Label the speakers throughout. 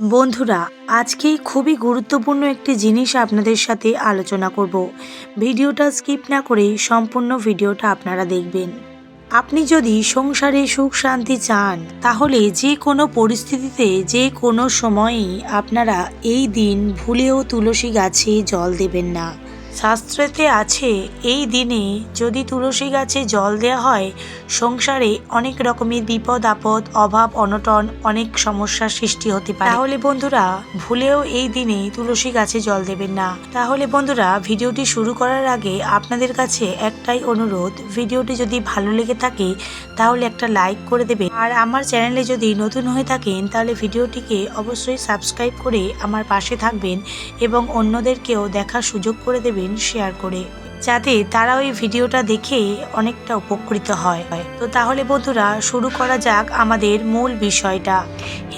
Speaker 1: বন্ধুরা, আজকে খুবই গুরুত্বপূর্ণ একটি জিনিস আপনাদের সাথে আলোচনা করব। ভিডিওটা স্কিপ না করে সম্পূর্ণ ভিডিওটা আপনারা দেখবেন। আপনি যদি সংসারে সুখ শান্তি চান, তাহলে যে কোনো পরিস্থিতিতে যে কোনো সময়েই আপনারা এই দিন ভুলেও তুলসী গাছে জল দেবেন না। শাস্ত্রেতে আছে, এই দিনে যদি তুলসী গাছে জল দেওয়া হয়, সংসারে অনেক রকমের বিপদ, আপদ, অভাব, অনটন, অনেক সমস্যার সৃষ্টি হতে পারে। তাহলে বন্ধুরা, ভুলেও এই দিনে তুলসী গাছে জল দেবেন না। তাহলে বন্ধুরা, ভিডিওটি শুরু করার আগে আপনাদের কাছে একটাই অনুরোধ, ভিডিওটি যদি ভালো লেগে থাকে, তাহলে একটা লাইক করে দেবেন। আর আমার চ্যানেলে যদি নতুন হয়ে থাকেন, তাহলে ভিডিওটিকে অবশ্যই সাবস্ক্রাইব করে আমার পাশে থাকবেন এবং অন্যদেরকেও দেখার সুযোগ করে দেবেন। শেয়ার করে। যাতে তারা ওই ভিডিওটা দেখে অনেকটা উপকৃত হয়। তো তাহলে বন্ধুরা, শুরু করা যাক আমাদের মূল বিষয়টা।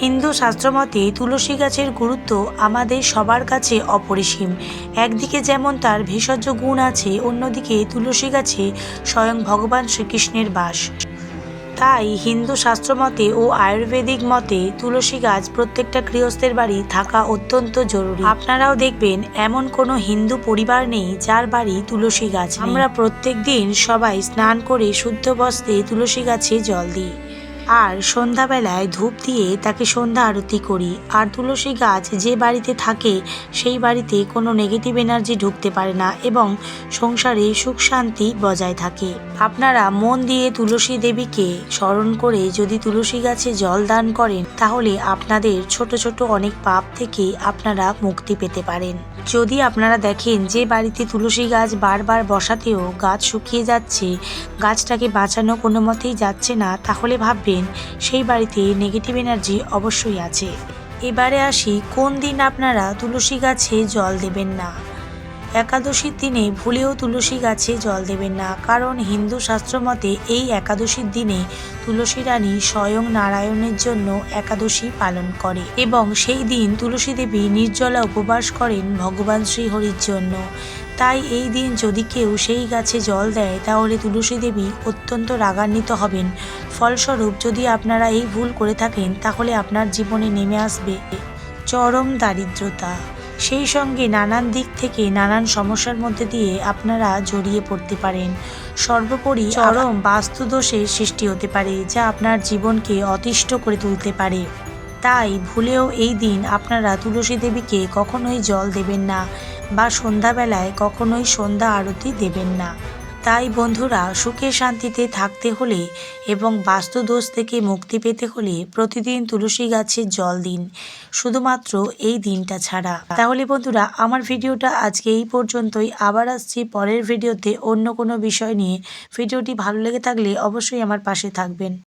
Speaker 1: হিন্দু শাস্ত্রমতে তুলসী গাছের গুরুত্ব আমাদের সবার কাছে অপরিসীম। একদিকে যেমন তার ভেষজ গুণ আছে, অন্যদিকে তুলসী গাছে স্বয়ং ভগবান শ্রীকৃষ্ণের বাস। তাই হিন্দু শাস্ত্র মতে ও আয়ুর্বেদিক মতে তুলসী গাছ প্রত্যেকটা গৃহস্থের বাড়ি থাকা অত্যন্ত জরুরি। আপনারাও দেখবেন এমন কোনো হিন্দু পরিবার নেই যার বাড়ি তুলসী গাছ আমরা প্রত্যেক দিন সবাই স্নান করে শুদ্ধ বস্ত্রে তুলসী গাছে জল দিই। আর সন্ধ্যাবেলায় ধূপ দিয়ে তাকে সন্ধ্যা আরতি করি। আর তুলসী গাছ যে বাড়িতে থাকে, সেই বাড়িতে কোনো নেগেটিভ এনার্জি ঢুকতে পারে না এবং সংসারে সুখ শান্তি বজায় থাকে। আপনারা মন দিয়ে তুলসী দেবীকে স্মরণ করে যদি তুলসী গাছে জল দান করেন, তাহলে আপনাদের ছোট ছোট অনেক পাপ থেকে আপনারা মুক্তি পেতে পারেন। যদি আপনারা দেখেন যে বাড়িতে তুলসী গাছ বারবার বসাতেও গাছ শুকিয়ে যাচ্ছে, গাছটাকে বাঁচানো কোনো মতেই যাচ্ছে না, তাহলে ভাববেন সেই বাড়িতে নেগেটিভ এনার্জি অবশ্যই আছে। এবারে আসি, কোন দিন আপনারা তুলসী গাছে জল দেবেন না? একাদশীর দিনে ভুলেও তুলসী গাছে জল দেবেন না, কারণ হিন্দু শাস্ত্র মতে এই একাদশীর দিনে তুলসী রানী স্বয়ং নারায়ণের জন্য একাদশী পালন করে এবং সেই দিন তুলসী দেবী নির্জলা উপবাস করেন ভগবান শ্রীহরির জন্য। তাই এই দিন যদি কেউ সেই গাছে জল দেয়, তাহলে তুলসী দেবী অত্যন্ত রাগান্বিত হবেন। ফলস্বরূপ যদি আপনারা এই ভুল করে থাকেন, তাহলে আপনার জীবনে নেমে আসবে চরম দারিদ্রতা। সেই সঙ্গে নানান দিক থেকে নানান সমস্যার মধ্যে দিয়ে আপনারা জড়িয়ে পড়তে পারেন। সর্বোপরি চরম বাস্তুদোষের সৃষ্টি হতে পারে, যা আপনার জীবনকে অতিষ্ঠ করে তুলতে পারে। তাই ভুলেও এই দিন আপনারা তুলসী দেবীকে কখনোই জল দেবেন না বা সন্ধ্যাবেলায় কখনোই সন্ধ্যা আরতি দেবেন না। তাই বন্ধুরা, সুখে শান্তিতে থাকতে হলে এবং বাস্তুদোষ থেকে মুক্তি পেতে হলে প্রতিদিন তুলসী গাছে জল দিন, শুধুমাত্র এই দিনটা ছাড়া। তাহলে বন্ধুরা, আমার ভিডিওটা আজকে এই পর্যন্তই। আবার আসছি পরের ভিডিওতে অন্য কোনো বিষয় নিয়ে। ভিডিওটি ভালো লেগে থাকলে অবশ্যই আমার পাশে থাকবেন।